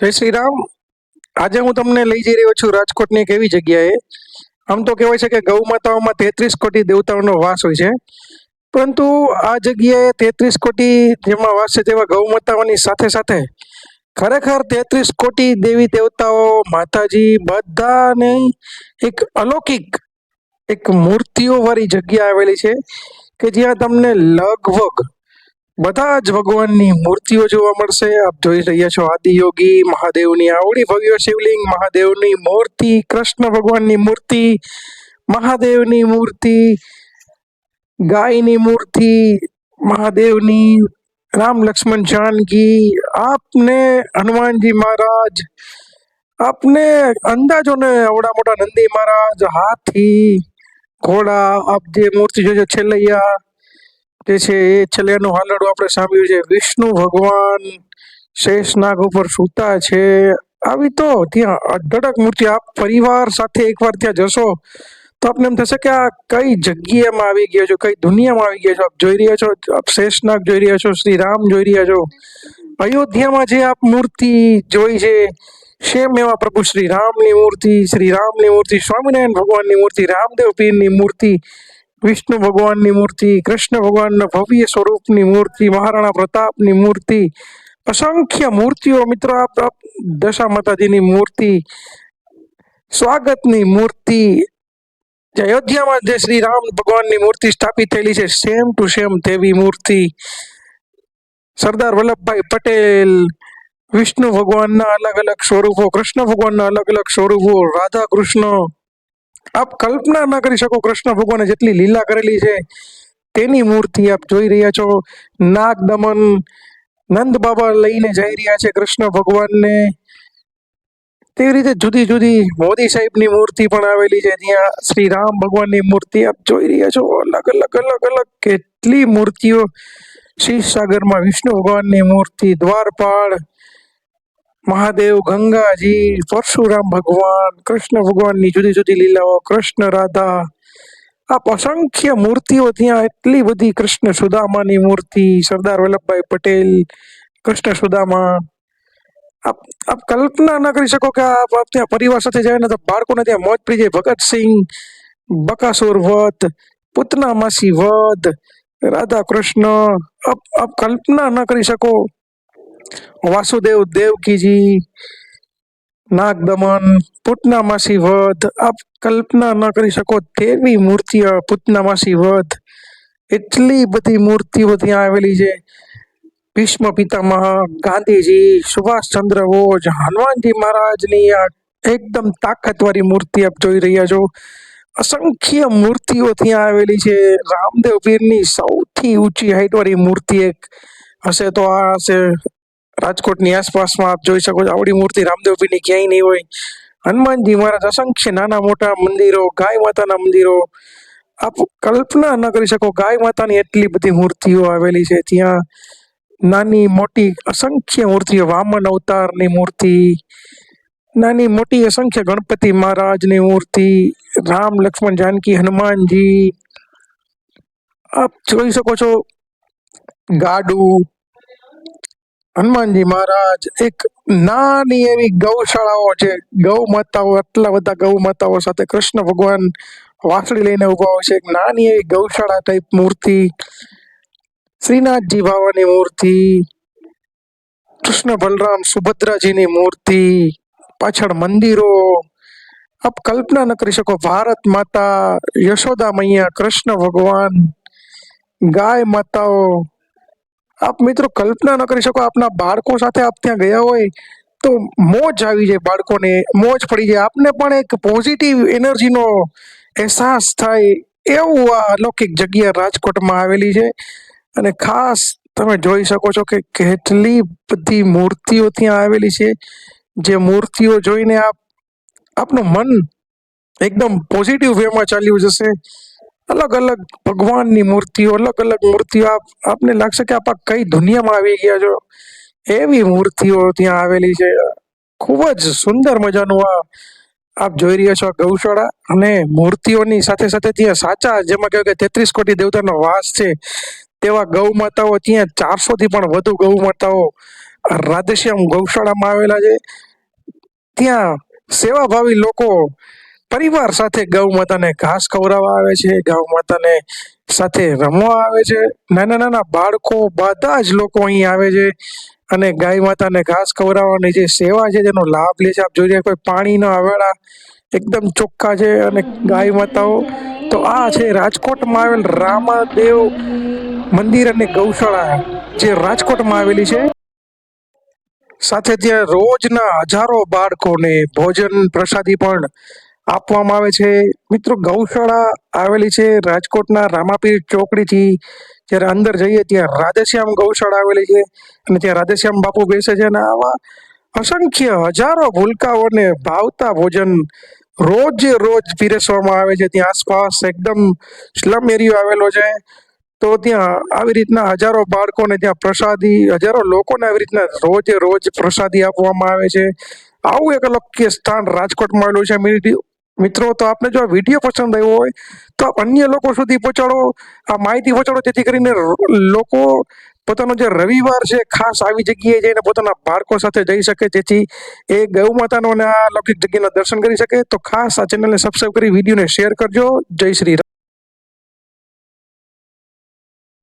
જય શ્રી રામ. આજે હું તમને લઈ જઈ રહ્યો છું રાજકોટની એક એવી જગ્યાએ. આમ તો કહેવાય છે કે ગૌ માતાઓમાં તેત્રીસ કોટી દેવતાઓનો વાસ હોય છે. પરંતુ આ જગ્યાએ તેત્રીસ કોટી જેમાં વાસ છે તેવા ગૌ માતાઓની સાથે સાથે ખરેખર તેત્રીસ કોટી દેવી દેવતાઓ, માતાજી બધાને એક અલૌકિક એક મૂર્તિઓ વાળી જગ્યા આવેલી છે કે જ્યાં તમને લગભગ બધા જ ભગવાનની મૂર્તિઓ જોવા મળશે. આપ જોઈ રહ્યા છો આદિયોગી મહાદેવની આવડી ભવ્ય શિવલિંગ, મહાદેવની મૂર્તિ, કૃષ્ણ ભગવાનની મૂર્તિ, મહાદેવની મૂર્તિ, ગાયની મૂર્તિ, મહાદેવની રામ લક્ષ્મણ જાનકી, આપને હનુમાનજી મહારાજ, આપને અંદાજો ને અવડા મોટા નંદી મહારાજ, હાથી, ઘોડા, આપ જે મૂર્તિ જોજો છેલ્લૈયા જે છે એ છેલ્લેનું હાલડું આપણે સાંભળ્યું છે. વિષ્ણુ ભગવાન શેષનાગ ઉપર સૂતા છે. આવી તો ત્યાં અઢળક મૂર્તિ, આપ પરિવાર સાથે એકવાર ત્યાં જશો તો આપને એમ થશે કે આ કઈ જગ્યામાં આવી ગયા છો, કઈ દુનિયામાં આવી ગયા છો? આપ જોઈ રહ્યા છો, આપ શેષનાગ જોઈ રહ્યા છો શ્રી રામ જોઈ રહ્યા છો. અયોધ્યામાં જે આપ મૂર્તિ જોઈ છે સેમ એવા પ્રભુ શ્રી રામની મૂર્તિ શ્રી રામની મૂર્તિ, સ્વામિનારાયણ ભગવાનની મૂર્તિ, રામદેવ પીરની મૂર્તિ વિષ્ણુ ભગવાનની મૂર્તિ, કૃષ્ણ ભગવાનના ભવ્ય સ્વરૂપની મૂર્તિ, મહારાણા પ્રતાપની મૂર્તિ, અસંખ્ય મૂર્તિઓ મિત્રો દશા માતાજીની મૂર્તિ, સ્વાગતની મૂર્તિ, જે અયોધ્યામાં જે શ્રી રામ ભગવાનની મૂર્તિ સ્થાપિત થયેલી છે સેમ ટુ સેમ તેવી મૂર્તિ, સરદાર વલ્લભભાઈ પટેલ, વિષ્ણુ ભગવાનના અલગ અલગ સ્વરૂપો, કૃષ્ણ ભગવાનના અલગ અલગ સ્વરૂપો, રાધા કૃષ્ણ આપ કલ્પના ના કરી શકો કૃષ્ણ ભગવાને જેટલી લીલા કરેલી છે, તેની મૂર્તિ આપ જોઈ રહ્યા છો. નાગ દમન નંદ બાબા લઈને જઈ રહ્યા છે કૃષ્ણ ભગવાનને. તેવી રીતે જુદી જુદી મોદી સાહેબની મૂર્તિ પણ આવેલી છે ત્યાં શ્રી રામ ભગવાનની મૂર્તિ આપ જોઈ રહ્યા છો. અલગ અલગ અલગ અલગ કેટલી મૂર્તિઓ શિવસાગરમાં વિષ્ણુ ભગવાનની મૂર્તિ, દ્વારપાળ મહાદેવ, ગંગાજી, પરશુરામ ભગવાન, કૃષ્ણ ભગવાનની જુદી જુદી લીલાઓ, કૃષ્ણ, રાધા. આ અસંખ્ય મૂર્તિઓ ત્યાં એટલી બધી કૃષ્ણ સુદામાની મૂર્તિ, સરદાર વલ્લભભાઈ પટેલ, કૃષ્ણ સુદામા. આપ આપ કલ્પના ના કરી શકો કે આપ આપ ત્યાં પરિવાર સાથે જાય ને તો બાળકોને ત્યાં મોજ પડી જાય. ભગતસિંહ, બકાસુર વધ, પૂતના માસી વધ, રાધા કૃષ્ણ. આપ આપ કલ્પના ના કરી શકો વાસુદેવ દેવકીજી નાગ દમન પૂતના માસી વધ, આપ કલ્પના ન કરી શકો તેવી મૂર્તિ પૂતના માસી વધ. એટલી બધી મૂર્તિઓ ત્યાં આવેલી છે. ભીષ્મ પિતામહ, ગાંધીજી, સુભાષચંદ્ર બોઝ, હનુમાનજી મહારાજની આ એકદમ તાકાતવાળી મૂર્તિ આપ જોઈ રહ્યા છો. અસંખ્ય મૂર્તિઓ ત્યાં આવેલી છે. રામદેવ પીરની સૌથી ઊંચી હાઈટવાળી મૂર્તિ એક હશે તો આ હશે રાજકોટની આસપાસમાં આપ જોઈ શકો છો, આવડી મૂર્તિ રામદેવજીની ક્યાંય નહીં હોય. હનુમાનજી મહારાજ અસંખ્ય નાના મોટા મંદિરો, ગાય માતાના મંદિરો. આપ કલ્પના ન કરી શકો, ગાય માતાની એટલી બધી મૂર્તિઓ આવેલી છે. ત્યાં નાની મોટી અસંખ્ય મૂર્તિઓ, વામન અવતારની મૂર્તિ, નાની મોટી અસંખ્ય ગણપતિ મહારાજની મૂર્તિ, રામ, લક્ષ્મણ, જાનકી, હનુમાનજી. આપ જોઈ શકો છો ગાડું હનુમાનજી મહારાજ એક નાની એવી ગૌશાળાઓ છે. ગૌ માતાઓ, આટલા બધા ગૌ માતાઓ સાથે કૃષ્ણ ભગવાન વાસળી લઈને ઊભા હોય છે. એક નાની એવી ગૌશાળા ટાઈપ મૂર્તિ, શ્રીનાથજી બાવાની મૂર્તિ, કૃષ્ણ બલરામ સુભદ્રાજીની મૂર્તિ, પાછળ મંદિરો. આપ કલ્પના ન કરી શકો, ભારત માતા યશોદા મૈયા કૃષ્ણ ભગવાન, ગાય માતાઓ આપ મિત્રો કલ્પના ન કરી શકો, આપના બાળકો સાથે આપ ત્યાં ગયા હોય તો મોજ આવી જાય બાળકોને, મોજ પડી જાય. આપને પણ એક પોઝિટિવ એનર્જીનો અહેસાસ થાય એવું આ અલૌકિક જગ્યા રાજકોટમાં આવેલી છે. અને ખાસ તમે જોઈ શકો છો કે કેટલી બધી મૂર્તિઓ ત્યાં આવેલી છે. જે મૂર્તિઓ જોઈને આપ, આપનું મન એકદમ પોઝિટિવ વેમાં ચાલ્યું જશે. અલગ અલગ ભગવાનની મૂર્તિઓ, અલગ અલગ મૂર્તિઓ આપ, આપને લાગશે કે આપ કઈ દુનિયામાં આવી ગયા છો. એવી મૂર્તિઓ ત્યાં આવેલી છે. ખૂબ જ સુંદર મજાનું આ, આપ જોઈ રહ્યા છો ગૌશાળા. અને મૂર્તિઓની સાથે સાથે ત્યાં સાચા, જેમાં કહેવાય કે તેત્રીસ કોટી દેવતાનો વાસ છે, તેવા ગૌ માતાઓ ત્યાં ચારસો થી પણ વધુ ગૌ માતાઓ રાધેશ્યામ ગૌશાળામાં આવેલા છે. ત્યાં સેવાભાવી લોકો પરિવાર સાથે ગૌ માતાને ઘાસ ખવડાવવા આવે છે, ગૌ માતાને સાથે રમવા આવે છે. નાના નાના બાળકો, બધા જ લોકો અહીં આવે છે અને ગાય માતાને ઘાસ ખવડાવવાની જે સેવા છે તેનો લાભ લે છે. આપ જોઈ રહ્યા કોઈ પાણીના આવેલા એકદમ ચોખ્ખા છે અને ગાય માતાઓ. તો આ છે રાજકોટમાં આવેલ રામાદેવ મંદિર અને ગૌશાળા, જે રાજકોટમાં આવેલી છે. સાથે ત્યાં રોજના હજારો બાળકોને ભોજન, પ્રસાદી પણ આપવામાં આવે છે. મિત્રો, ગૌશાળા આવેલી છે રાજકોટના રામાપીર ચોકડીથી. જ્યારે અંદર જઈએ ત્યાં રાધેશ્યામ ગૌશાળા આવેલી છે અને ત્યાં રાધેશ્યામ બાપુ બેસે છે અને આવા અસંખ્ય હજારો ભૂલકાઓને ભાવતા ભોજન રોજે રોજ પીરસવામાં આવે છે. ત્યાં આસપાસ એકદમ સ્લમ એરિયો આવેલો છે. તો ત્યાં આવી રીતના હજારો બાળકોને ત્યાં પ્રસાદી, હજારો લોકોને આવી રીતના રોજે રોજ પ્રસાદી આપવામાં આવે છે. આવું એક અલગ સ્થાન રાજકોટમાં આવેલું છે. મિત્રો, તો આપને જો આ વીડિયો પસંદ આવ્યો હોય, તો આપ અન્ય લોકો સુધી પહોંચાડો. આ માહિતી પહોંચાડો, જેથી કરીને લોકો પોતાનો જે રવિવાર છે, ખાસ આવી જગ્યાએ જઈને પોતાના બાળકો સાથે જઈ શકે, જેથી એ ગૌ માતાનો અને આ લૌકિક જગ્યાના દર્શન કરી શકે. તો ખાસ આ ચેનલને સબસ્ક્રાઈબ કરી વિડીયોને શેર કરજો. જય શ્રી